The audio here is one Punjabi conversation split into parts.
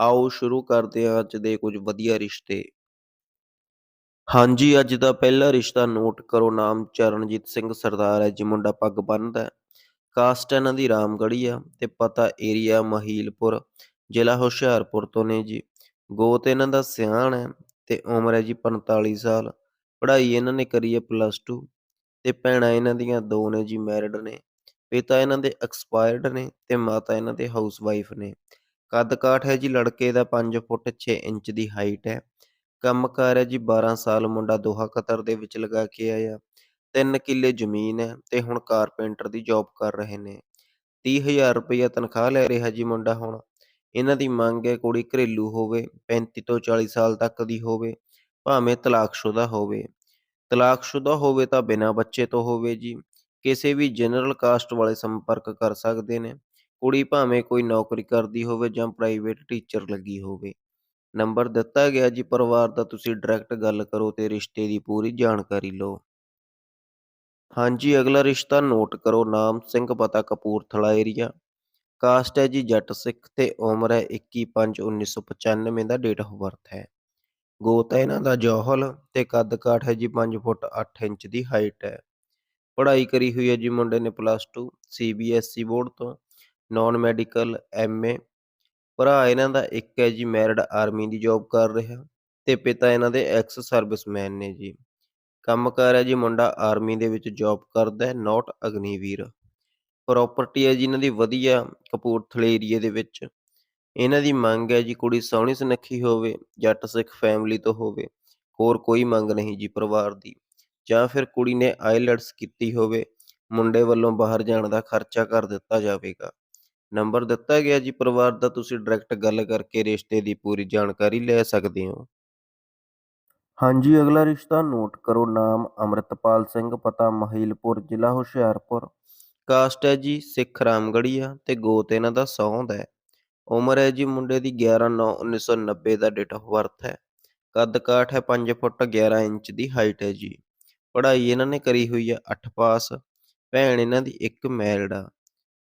ਆਓ ਸ਼ੁਰੂ ਕਰਦੇ ਹਾਂ ਅੱਜ ਦੇ ਕੁਝ ਵਧੀਆ ਰਿਸ਼ਤੇ। ਹਾਂਜੀ, ਅੱਜ ਦਾ ਪਹਿਲਾ ਰਿਸ਼ਤਾ ਨੋਟ ਕਰੋ ਨਾਮ ਚਰਨਜੀਤ ਸਿੰਘ ਸਰਦਾਰ ਹੈ ਜੀ ਮੁੰਡਾ ਪੱਗ ਬੰਨ੍ਹਦਾ ਕਾਸਟ ਇਹਨਾਂ ਦੀ ਰਾਮਗੜ੍ਹੀ ਆ ਤੇ ਪਤਾ ਏਰੀਆ ਮਹੀਲਪੁਰ, ਜ਼ਿਲ੍ਹਾ ਹੁਸ਼ਿਆਰਪੁਰ ਤੋਂ ਨੇ ਜੀ। ਗੋਤ ਇਹਨਾਂ ਦਾ ਸਿਆਣ ਹੈ ਤੇ ਉਮਰ ਹੈ ਜੀ 45 ਸਾਲ। ਪੜ੍ਹਾਈ ਇਹਨਾਂ ਨੇ ਕਰੀ ਹੈ ਪਲੱਸ 2 ਤੇ ਭੈਣਾਂ ਇਹਨਾਂ ਦੀਆਂ ਦੋ ਨੇ ਜੀ ਮੈਰਿਡ ਨੇ। ਪਿਤਾ ਇਹਨਾਂ ਦੇ ਐਕਸਪਾਇਰਡ ਨੇ ਤੇ ਮਾਤਾ ਇਹਨਾਂ ਦੇ ਹਾਊਸ ਵਾਈਫ ਨੇ। ਕੱਦ ਕਾਠ ਹੈ ਜੀ ਲੜਕੇ ਦਾ 5 ਫੁੱਟ 6 ਇੰਚ ਦੀ ਹਾਈਟ ਹੈ। ਕੰਮਕਾਰ ਹੈ ਜੀ 12 ਸਾਲ ਮੁੰਡਾ ਦੋਹਾ ਕਤਰ ਦੇ ਵਿੱਚ ਲਗਾ ਕੇ ਆਇਆ। 3 ਕਿੱਲੇ ਜ਼ਮੀਨ ਹੈ ਤੇ ਹੁਣ ਕਾਰਪੈਂਟਰ ਦੀ ਜੌਬ ਕਰ ਰਹੇ ਨੇ। 30000 ਰੁਪਈਆ ਤਨਖਾਹ ਲੈ ਰਿਹਾ ਜੀ ਮੁੰਡਾ ਹੁਣ। ਇਹਨਾਂ ਦੀ ਮੰਗ ਹੈ ਕੁੜੀ ਘਰੇਲੂ ਹੋਵੇ, 35 ਤੋਂ 40 ਸਾਲ ਤੱਕ ਦੀ ਹੋਵੇ, ਭਾਵੇਂ ਤਲਾਕਸ਼ੁਦਾ ਹੋਵੇ। ਤਲਾਕਸ਼ੁਦਾ ਹੋਵੇ ਤਾਂ ਬਿਨਾਂ ਬੱਚੇ ਤੋਂ ਹੋਵੇ ਜੀ। ਕਿਸੇ ਵੀ ਜਨਰਲ ਕਾਸਟ ਵਾਲੇ ਸੰਪਰਕ ਕਰ ਸਕਦੇ ਨੇ। ਕੁੜੀ ਭਾਵੇਂ ਕੋਈ ਨੌਕਰੀ ਕਰਦੀ ਹੋਵੇ ਜਾਂ ਪ੍ਰਾਈਵੇਟ ਟੀਚਰ ਲੱਗੀ ਹੋਵੇ। ਨੰਬਰ ਦਿੱਤਾ ਗਿਆ ਜੀ ਪਰਿਵਾਰ ਦਾ ਤੁਸੀਂ ਡਾਇਰੈਕਟ ਗੱਲ ਕਰੋ ਤੇ ਰਿਸ਼ਤੇ ਦੀ ਪੂਰੀ ਜਾਣਕਾਰੀ ਲਓ। ਹਾਂਜੀ, ਅਗਲਾ ਰਿਸ਼ਤਾ ਨੋਟ ਕਰੋ ਨਾਮ ਸਿੰਘ ਪਤਾ ਕਪੂਰਥਲਾ ਏਰੀਆ। ਕਾਸਟ ਹੈ ਜੀ ਜੱਟ ਸਿੱਖ ਤੇ ਉਮਰ ਹੈ 21/5/1995 ਦਾ ਡੇਟ ਆਫ ਬਰਥ ਹੈ। ਗੋਤ ਹੈ ਇਹਨਾਂ ਦਾ ਜੋਹਲ ਤੇ ਕੱਦ ਕਾਠ ਹੈ ਜੀ 5 ਫੁੱਟ 8 ਇੰਚ ਦੀ ਹਾਈਟ ਹੈ। ਪੜ੍ਹਾਈ ਕਰੀ ਹੋਈ ਹੈ ਜੀ ਮੁੰਡੇ ਨੇ ਪਲੱਸ 2 ਸੀਬੀਐਸਈ ਬੋਰਡ ਤੋਂ, ਨਾਨ ਮੈਡੀਕਲ ਐਮਏ। ਭਰਾ ਇਹਨਾਂ ਦਾ ਇੱਕ ਹੈ ਜੀ ਮੈਰਿਡ ਆਰਮੀ ਦੀ ਜੌਬ ਕਰ ਰਿਹਾ ਤੇ ਪਿਤਾ ਇਹਨਾਂ ਦੇ ਐਕਸ ਸਰਵਿਸਮੈਨ ਨੇ ਜੀ। ਕੰਮਕਾਰ ਹੈ ਜੀ ਮੁੰਡਾ ਆਰਮੀ ਦੇ ਵਿੱਚ ਜੌਬ ਕਰਦਾ ਹੈ ਨੋਟ ਅਗਨੀਵੀਰ। ਪ੍ਰਾਪਰਟੀ ਹੈ ਜੀ ਇਹਨਾਂ ਦੀ ਵਧੀਆ ਕਪੂਰਥਲੇ ਏਰੀਏ ਦੇ ਵਿੱਚ। ਇਹਨਾਂ ਦੀ ਮੰਗ ਹੈ ਜੀ ਕੁੜੀ ਸੋਹਣੀ ਸੁਨੱਖੀ ਹੋਵੇ, ਜੱਟ ਸਿੱਖ ਫੈਮਿਲੀ ਤੋਂ ਹੋਵੇ। ਹੋਰ ਕੋਈ ਮੰਗ ਨਹੀਂ ਜੀ ਪਰਿਵਾਰ ਦੀ। ਜਾਂ ਫਿਰ ਕੁੜੀ ਨੇ ਆਈਲੈਟਸ ਕੀਤੀ ਹੋਵੇ, ਮੁੰਡੇ ਵੱਲੋਂ ਬਾਹਰ ਜਾਣ ਦਾ ਖਰਚਾ ਕਰ ਦਿੱਤਾ ਜਾਵੇਗਾ। ਨੰਬਰ ਦਿੱਤਾ ਗਿਆ ਜੀ ਪਰਿਵਾਰ ਦਾ ਤੁਸੀਂ ਡਾਇਰੈਕਟ ਗੱਲ ਕਰਕੇ ਰਿਸ਼ਤੇ ਦੀ ਪੂਰੀ ਜਾਣਕਾਰੀ ਲੈ ਸਕਦੇ ਹੋ। ਹਾਂਜੀ, ਅਗਲਾ ਰਿਸ਼ਤਾ ਨੋਟ ਕਰੋ ਨਾਮ ਅੰਮ੍ਰਿਤਪਾਲ ਸਿੰਘ ਪਤਾ ਮਹੀਲਪੁਰ ਜ਼ਿਲ੍ਹਾ ਹੁਸ਼ਿਆਰਪੁਰ। ਕਾਸਟ ਹੈ ਜੀ ਸਿੱਖ ਰਾਮਗੜ੍ਹੀਆ ਤੇ ਗੋਤ ਇਹਨਾਂ ਦਾ ਸੌਂਦ ਹੈ। ਉਮਰ ਹੈ ਜੀ ਮੁੰਡੇ ਦੀ 11/9/1990 ਦਾ ਡੇਟ ਆਫ ਬਰਥ ਹੈ। ਕੱਦ ਕਾਠ ਹੈ 5 ਫੁੱਟ 11 ਇੰਚ ਦੀ ਹਾਈਟ ਹੈ ਜੀ। ਪੜ੍ਹਾਈ ਇਹਨਾਂ ਨੇ ਕਰੀ ਹੋਈ ਹੈ 8 ਪਾਸ। ਭੈਣ ਇਹਨਾਂ ਦੀ ਇੱਕ ਮੈਰਿਡ ਆ।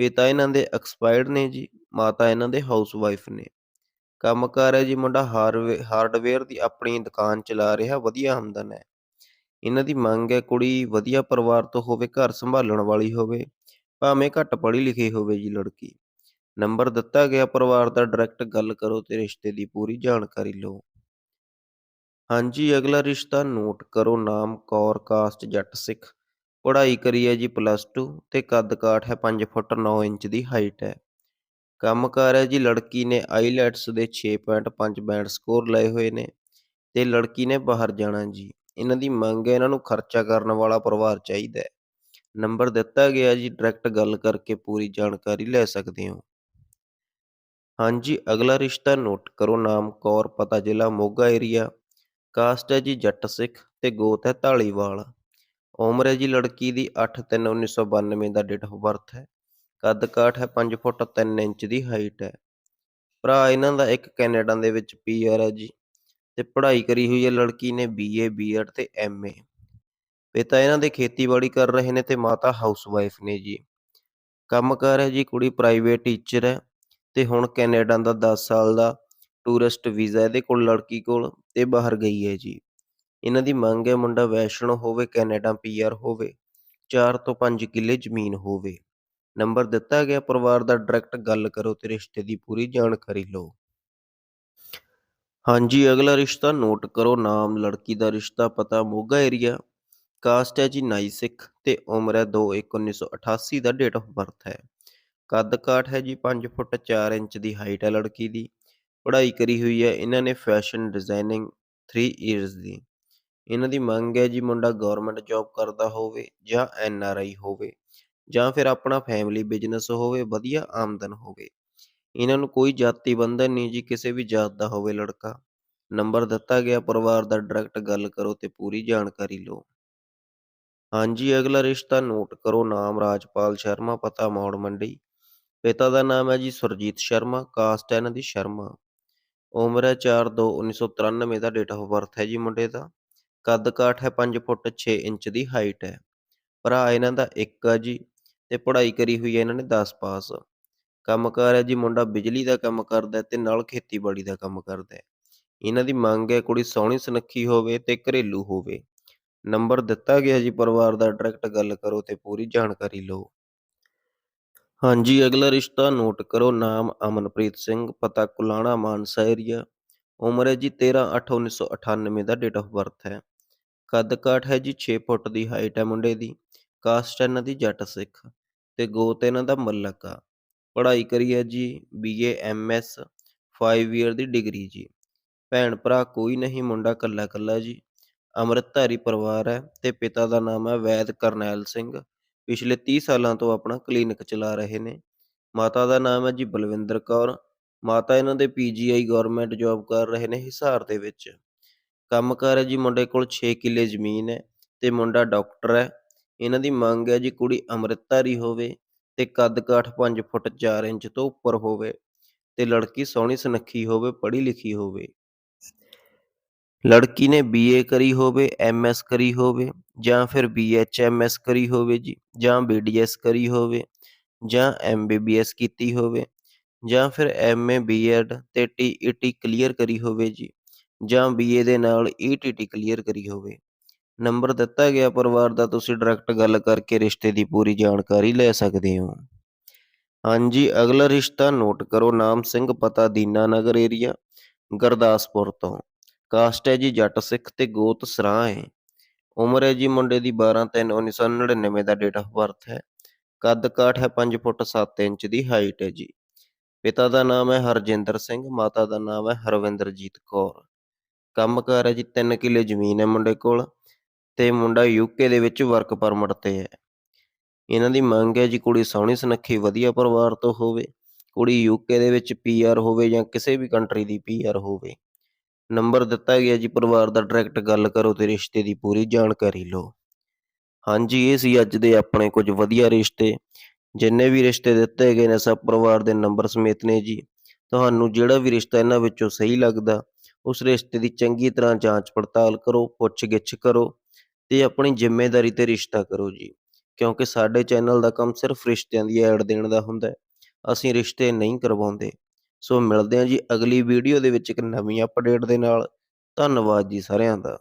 ਪਿਤਾ ਇਹਨਾਂ ਦੇ ਐਕਸਪਾਇਰਡ ਨੇ ਜੀ, ਮਾਤਾ ਇਹਨਾਂ ਦੇ ਹਾਊਸ ਵਾਈਫ ਨੇ। ਕੰਮਕਾਰ ਹੈ ਜੀ ਮੁੰਡਾ ਹਾਰਡਵੇਅਰ ਦੀ ਆਪਣੀ ਦੁਕਾਨ ਚਲਾ ਰਿਹਾ ਵਧੀਆ ਆਮਦਨ ਹੈ। ਇਹਨਾਂ ਦੀ ਮੰਗ ਹੈ ਕੁੜੀ ਵਧੀਆ ਪਰਿਵਾਰ ਤੋਂ ਹੋਵੇ, ਘਰ ਸੰਭਾਲਣ ਵਾਲੀ ਹੋਵੇ, ਭਾਵੇਂ ਘੱਟ ਪੜ੍ਹੀ ਲਿਖੀ ਹੋਵੇ ਜੀ ਲੜਕੀ। ਨੰਬਰ ਦਿੱਤਾ ਗਿਆ ਪਰਿਵਾਰ ਦਾ ਡਾਇਰੈਕਟ ਗੱਲ ਕਰੋ ਤੇ ਰਿਸ਼ਤੇ ਦੀ ਪੂਰੀ ਜਾਣਕਾਰੀ ਲਓ। ਹਾਂਜੀ, ਅਗਲਾ ਰਿਸ਼ਤਾ ਨੋਟ ਕਰੋ ਨਾਮ ਕੌਰ ਕਾਸਟ ਜੱਟ ਸਿੱਖ। ਪੜ੍ਹਾਈ ਕਰੀ ਹੈ ਜੀ ਪਲੱਸ 2 ਤੇ ਕੱਦ ਕਾਠ ਹੈ 5 ਫੁੱਟ 9 ਇੰਚ ਦੀ ਹਾਈਟ ਹੈ। ਕੰਮ ਕੰਮਕਾਰ ਹੈ ਜੀ ਲੜਕੀ ਨੇ ਆਈਲੈਟਸ ਦੇ 6.5 ਬੈਂਡ ਸਕੋਰ ਲਏ ਹੋਏ ਨੇ ਤੇ ਲੜਕੀ ਨੇ ਬਾਹਰ ਜਾਣਾ ਜੀ। ਇਹਨਾਂ ਦੀ ਮੰਗ ਹੈ ਇਹਨਾਂ ਨੂੰ ਖਰਚਾ ਕਰਨ ਵਾਲਾ ਪਰਿਵਾਰ ਚਾਹੀਦਾ ਹੈ। ਨੰਬਰ ਦਿੱਤਾ ਗਿਆ ਜੀ ਡਾਇਰੈਕਟ ਗੱਲ ਕਰਕੇ ਪੂਰੀ ਜਾਣਕਾਰੀ ਲੈ ਸਕਦੇ ਹੋ। ਹਾਂਜੀ, ਅਗਲਾ ਰਿਸ਼ਤਾ ਨੋਟ ਕਰੋ ਨਾਮ ਕੌਰ ਪਤਾ ਜ਼ਿਲ੍ਹਾ ਮੋਗਾ ਏਰੀਆ। ਕਾਸਟ ਹੈ ਜੀ ਜੱਟ ਸਿੱਖ ਤੇ ਗੋਤ ਹੈ ਢਾਲੀਵਾਲ। ਉਮਰ ਹੈ ਜੀ ਲੜਕੀ ਦੀ 8/3/1992 ਦਾ ਡੇਟ ਆਫ ਬਰਥ ਹੈ। ਕੱਦ ਕਾਠ ਹੈ 5 ਫੁੱਟ 3 ਇੰਚ ਦੀ ਹਾਈਟ ਹੈ। ਭਰਾ ਇਹਨਾਂ ਦਾ ਇੱਕ ਕੈਨੇਡਾ ਦੇ ਵਿੱਚ ਪੀਆਰ ਹੈ ਜੀ ਤੇ ਪੜ੍ਹਾਈ ਕਰੀ ਹੋਈ ਹੈ ਲੜਕੀ ਨੇ ਬੀਏ, ਬੀਐਡ ਤੇ ਐਮਏ। ਪਿਤਾ ਇਹਨਾਂ ਦੇ ਖੇਤੀਬਾੜੀ ਕਰ ਰਹੇ ਨੇ ਤੇ ਮਾਤਾ ਹਾਊਸ ਵਾਈਫ ਨੇ ਜੀ। ਕੰਮ ਕੰਮਕਾਰ ਹੈ ਜੀ ਕੁੜੀ ਪ੍ਰਾਈਵੇਟ ਟੀਚਰ ਹੈ ਤੇ ਹੁਣ ਕੈਨੇਡਾ ਦਾ 10 ਸਾਲ ਦਾ ਟੂਰਿਸਟ ਵੀਜ਼ਾ ਇਹਦੇ ਕੋਲ ਲੜਕੀ ਕੋਲ ਤੇ ਬਾਹਰ ਗਈ ਹੈ ਜੀ। ਇਹਨਾਂ ਦੀ ਮੰਗ ਹੈ ਮੁੰਡਾ ਵੈਸ਼ਨੋ ਹੋਵੇ, ਕੈਨੇਡਾ ਪੀਆਰ ਹੋਵੇ, 4 ਤੋਂ 5 ਕਿੱਲੇ ਜ਼ਮੀਨ ਹੋਵੇ। ਨੰਬਰ ਦਿੱਤਾ ਗਿਆ ਪਰਿਵਾਰ ਦਾ ਡਾਇਰੈਕਟ ਗੱਲ ਕਰੋ ਤੇ ਰਿਸ਼ਤੇ ਦੀ ਪੂਰੀ ਜਾਣਕਾਰੀ ਲਓ। ਹਾਂਜੀ, ਅਗਲਾ ਰਿਸ਼ਤਾ ਨੋਟ ਕਰੋ ਨਾਮ ਲੜਕੀ ਦਾ ਰਿਸ਼ਤਾ ਪਤਾ ਮੋਗਾ ਏਰੀਆ। ਕਾਸਟ ਹੈ ਜੀ ਨਾਈ ਸਿੱਖ ਤੇ ਉਮਰ ਹੈ 2/1/1988 ਦਾ ਡੇਟ ਆਫ ਬਰਥ ਹੈ। ਕੱਦ ਕਾਠ ਹੈ ਜੀ 5 ਫੁੱਟ 4 ਇੰਚ ਦੀ ਹਾਈਟ ਹੈ ਲੜਕੀ ਦੀ। ਪੜ੍ਹਾਈ ਕਰੀ ਹੋਈ ਹੈ ਇਹਨਾਂ ਨੇ ਫੈਸ਼ਨ ਡਿਜ਼ਾਈਨਿੰਗ 3 ਇਅਰਸ ਦੀ। ਇਹਨਾਂ ਦੀ ਮੰਗ ਹੈ ਜੀ ਮੁੰਡਾ ਗਵਰਨਮੈਂਟ ਜੌਬ ਕਰਦਾ ਹੋਵੇ ਜਾਂ ਐਨ ਆਰ ਆਈ ਹੋਵੇ ਜਾਂ ਫਿਰ ਆਪਣਾ ਫੈਮਿਲੀ ਬਿਜ਼ਨਸ ਹੋਵੇ, ਵਧੀਆ ਆਮਦਨ ਹੋਵੇ। ਇਹਨਾਂ ਨੂੰ ਕੋਈ ਜਾਤੀ ਬੰਧਨ ਨਹੀਂ ਜੀ ਕਿਸੇ ਵੀ ਜਾਤ ਦਾ ਹੋਵੇ ਲੜਕਾ। ਨੰਬਰ ਦਿੱਤਾ ਗਿਆ ਪਰਿਵਾਰ ਦਾ ਡਾਇਰੈਕਟ ਗੱਲ ਕਰੋ ਤੇ ਪੂਰੀ ਜਾਣਕਾਰੀ ਲਓ। ਹਾਂਜੀ ਅਗਲਾ ਰਿਸ਼ਤਾ ਨੋਟ ਕਰੋ ਨਾਮ ਰਾਜਪਾਲ ਸ਼ਰਮਾ ਪਤਾ ਮੌੜ ਮੰਡੀ। ਪਿਤਾ ਦਾ ਨਾਮ ਹੈ ਜੀ ਸੁਰਜੀਤ ਸ਼ਰਮਾ ਕਾਸਟ ਹੈ ਇਹਨਾਂ ਦੀ ਸ਼ਰਮਾ। ਉਮਰ ਹੈ 4/2/1993 ਦਾ ਡੇਟ ਆਫ ਬਰਥ ਹੈ ਜੀ ਮੁੰਡੇ ਦਾ। ਕੱਦ ਕਾਠ ਹੈ 5 ਫੁੱਟ 6 ਇੰਚ ਦੀ ਹਾਈਟ ਹੈ। ਭਰਾ, ਇਹਨਾਂ ਦਾ ਇੱਕ ਆ ਜੀ ਤੇ ਪੜ੍ਹਾਈ ਕਰੀ ਹੋਈ ਹੈ ਇਹਨਾਂ ਨੇ 10 ਪਾਸ। ਕੰਮਕਾਰ ਹੈ ਜੀ, ਮੁੰਡਾ ਬਿਜਲੀ ਦਾ ਕੰਮ ਕਰਦਾ ਹੈ ਤੇ ਨਾਲ ਖੇਤੀਬਾੜੀ ਦਾ ਕੰਮ ਕਰਦਾ ਹੈ। ਇਹਨਾਂ ਦੀ ਮੰਗ ਹੈ ਕੁੜੀ ਸੋਹਣੀ ਸੁਨੱਖੀ ਹੋਵੇ ਤੇ ਘਰੇਲੂ ਹੋਵੇ। ਨੰਬਰ ਦਿੱਤਾ ਗਿਆ ਜੀ, ਪਰਿਵਾਰ ਦਾ ਡਾਇਰੈਕਟ ਗੱਲ ਕਰੋ ਤੇ ਪੂਰੀ ਜਾਣਕਾਰੀ ਲਓ। ਹਾਂਜੀ, ਅਗਲਾ ਰਿਸ਼ਤਾ ਨੋਟ ਕਰੋ, ਨਾਮ ਅਮਨਪ੍ਰੀਤ ਸਿੰਘ, ਪਤਾ ਕੁਲਾਣਾ ਮਾਨਸਾ ਏਰੀਆ ਉਮਰ ਹੈ ਜੀ 13/8/1998 ਦਾ ਡੇਟ ਆਫ ਬਰਥ ਹੈ। ਕੱਦ ਕਾਠ ਹੈ ਜੀ 6 ਫੁੱਟ ਦੀ ਹਾਈਟ ਹੈ ਮੁੰਡੇ ਦੀ। ਕਾਸਟ ਇਹਨਾਂ ਦੀ ਜੱਟ ਸਿੱਖ ਤੇ ਗੋਤ ਇਹਨਾਂ ਦਾ ਮੱਲਕ ਆ। ਪੜ੍ਹਾਈ ਕਰੀ ਹੈ ਜੀ ਬੀਏ ਐਮਐਸ 5 ਇਅਰ ਦੀ ਡਿਗਰੀ ਜੀ। ਭੈਣ ਭਰਾ ਕੋਈ ਨਹੀਂ, ਮੁੰਡਾ ਕੱਲਾ ਕੱਲਾ ਜੀ। ਅੰਮ੍ਰਿਤਧਾਰੀ ਪਰਿਵਾਰ ਹੈ ਤੇ ਪਿਤਾ ਦਾ ਨਾਮ ਹੈ ਵੈਦ ਕਰਨੈਲ ਸਿੰਘ। ਪਿਛਲੇ 30 ਸਾਲਾਂ ਤੋਂ ਆਪਣਾ ਕਲੀਨਿਕ ਚਲਾ ਰਹੇ ਨੇ। ਮਾਤਾ ਦਾ ਨਾਮ ਹੈ ਜੀ ਬਲਵਿੰਦਰ ਕੌਰ। ਮਾਤਾ ਇਹਨਾਂ ਦੇ ਪੀਜੀਆਈ ਗਵਰਨਮੈਂਟ ਜੌਬ ਕਰ ਰਹੇ ਨੇ ਹਿਸਾਰ ਦੇ ਵਿੱਚ। ਕੰਮਕਾਰ ਹੈ ਜੀ, ਮੁੰਡੇ ਕੋਲ 6 ਕਿੱਲੇ ਜ਼ਮੀਨ ਹੈ ਤੇ ਮੁੰਡਾ ਡਾਕਟਰ ਹੈ। ਇਹਨਾਂ ਦੀ ਮੰਗ ਹੈ ਜੀ, ਕੁੜੀ ਅੰਮ੍ਰਿਤਧਾਰੀ ਹੋਵੇ ਤੇ ਕੱਦ ਕਾਠ 5 ਫੁੱਟ 4 ਇੰਚ ਤੋਂ ਉੱਪਰ ਹੋਵੇ ਤੇ ਲੜਕੀ ਸੋਹਣੀ ਸੁਨੱਖੀ ਹੋਵੇ, ਪੜ੍ਹੀ ਲਿਖੀ ਹੋਵੇ। ਲੜਕੀ ਨੇ ਬੀਏ ਕਰੀ ਹੋਵੇ ਐਮਐਸ ਕਰੀ ਹੋਵੇ ਜਾਂ ਫਿਰ ਬੀਐਚਐਮਐਸ ਕਰੀ ਹੋਵੇ ਜੀ, ਜਾਂ ਬੀਡੀਐਸ ਕਰੀ ਹੋਵੇ ਜਾਂ ਐਮਬੀਬੀਐਸ ਕੀਤੀ ਹੋਵੇ ਜਾਂ ਫਿਰ ਐਮਏ ਬੀਐਡ ਤੇ ਟੀਈਟੀ ਕਲੀਅਰ ਕਰੀ ਹੋਵੇ ਜੀ। ਜਾਂ ਬੀਏ ਦੇ ਨਾਲ ਈਟੀਟੀ ਕਲੀਅਰ ਕਰੀ ਹੋਵੇ। ਨੰਬਰ ਦਿੱਤਾ ਗਿਆ ਪਰਿਵਾਰ ਦਾ, ਤੁਸੀਂ ਡਾਇਰੈਕਟ ਗੱਲ ਕਰਕੇ ਰਿਸ਼ਤੇ ਦੀ ਪੂਰੀ ਜਾਣਕਾਰੀ ਲੈ ਸਕਦੇ ਹੋ। ਹਾਂਜੀ, ਅਗਲਾ ਰਿਸ਼ਤਾ ਨੋਟ ਕਰੋ, ਨਾਮ ਸਿੰਘ, ਪਤਾ ਦੀਨਾ ਨਗਰ ਏਰੀਆ ਗੁਰਦਾਸਪੁਰ ਤੋਂ। ਕਾਸਟ ਹੈ ਜੀ ਜੱਟ ਸਿੱਖ ਤੇ ਗੋਤ ਸਰਾਂ ਹੈ। ਉਮਰ ਹੈ ਜੀ ਮੁੰਡੇ ਦੀ 12/3/1999 ਦਾ ਡੇਟ ਆਫ ਬਰਥ ਹੈ। ਕੱਦ ਕਾਠ ਹੈ 5 ਫੁੱਟ 7 ਇੰਚ ਦੀ ਹਾਈਟ ਹੈ ਜੀ। ਪਿਤਾ ਦਾ ਨਾਮ ਹੈ ਹਰਜਿੰਦਰ ਸਿੰਘ, ਮਾਤਾ ਦਾ ਨਾਮ ਹੈ ਹਰਵਿੰਦਰਜੀਤ ਕੌਰ। ਕੰਮਕਾਰ ਹੈ ਜੀ 3 ਕਿੱਲੇ ਜ਼ਮੀਨ ਹੈ ਮੁੰਡੇ ਕੋਲ ਤੇ ਮੁੰਡਾ ਯੂਕੇ ਦੇ ਵਿੱਚ ਵਰਕ ਪਰਮਿਟ ਤੇ ਹੈ। ਇਹਨਾਂ ਦੀ ਮੰਗ ਹੈ ਜੀ ਕੁੜੀ ਸੋਹਣੀ ਸੁਨੱਖੀ ਵਧੀਆ ਪਰਿਵਾਰ ਤੋਂ ਹੋਵੇ, ਕੁੜੀ ਯੂਕੇ ਦੇ ਵਿੱਚ ਪੀਆਰ ਹੋਵੇ ਜਾਂ ਕਿਸੇ ਵੀ ਕੰਟਰੀ ਦੀ ਪੀਆਰ ਹੋਵੇ। ਨੰਬਰ ਦਿੱਤਾ ਗਿਆ ਜੀ, ਪਰਿਵਾਰ ਦਾ ਡਾਇਰੈਕਟ ਗੱਲ ਕਰੋ ਤੇ ਰਿਸ਼ਤੇ ਦੀ ਪੂਰੀ ਜਾਣਕਾਰੀ ਲਓ। ਹਾਂਜੀ, ਇਹ ਸੀ ਅੱਜ ਦੇ ਆਪਣੇ ਕੁਝ ਵਧੀਆ ਰਿਸ਼ਤੇ। ਜਿੰਨੇ ਵੀ ਰਿਸ਼ਤੇ ਦਿੱਤੇ ਗਏ ਨੇ, ਸਭ ਪਰਿਵਾਰ ਦੇ ਨੰਬਰ ਸਮੇਤ ਨੇ ਜੀ। ਤੁਹਾਨੂੰ ਜਿਹੜਾ ਵੀ ਰਿਸ਼ਤਾ ਇਹਨਾਂ ਵਿੱਚੋਂ ਸਹੀ ਲੱਗਦਾ ਉਸ ਰਿਸ਼ਤੇ ਦੀ ਚੰਗੀ ਤਰ੍ਹਾਂ ਜਾਂਚ ਪੜਤਾਲ ਕਰੋ, ਪੁੱਛਗਿੱਛ ਕਰੋ ਤੇ ਆਪਣੀ ਜ਼ਿੰਮੇਵਾਰੀ ਤੇ ਰਿਸ਼ਤਾ ਕਰੋ ਜੀ। ਕਿਉਂਕਿ ਸਾਡੇ ਚੈਨਲ ਦਾ ਕੰਮ ਸਿਰਫ ਰਿਸ਼ਤਿਆਂ ਦੀ ਐਡ ਦੇਣ ਦਾ ਹੁੰਦਾ ਹੈ। ਅਸੀਂ ਰਿਸ਼ਤੇ ਨਹੀਂ ਕਰਵਾਉਂਦੇ। ਸੋ ਮਿਲਦੇ ਹਾਂ ਜੀ ਅਗਲੀ ਵੀਡੀਓ ਦੇ ਵਿੱਚ ਇੱਕ ਨਵੀਂ ਅਪਡੇਟ ਦੇ ਨਾਲ। ਧੰਨਵਾਦ ਜੀ ਸਾਰਿਆਂ ਦਾ।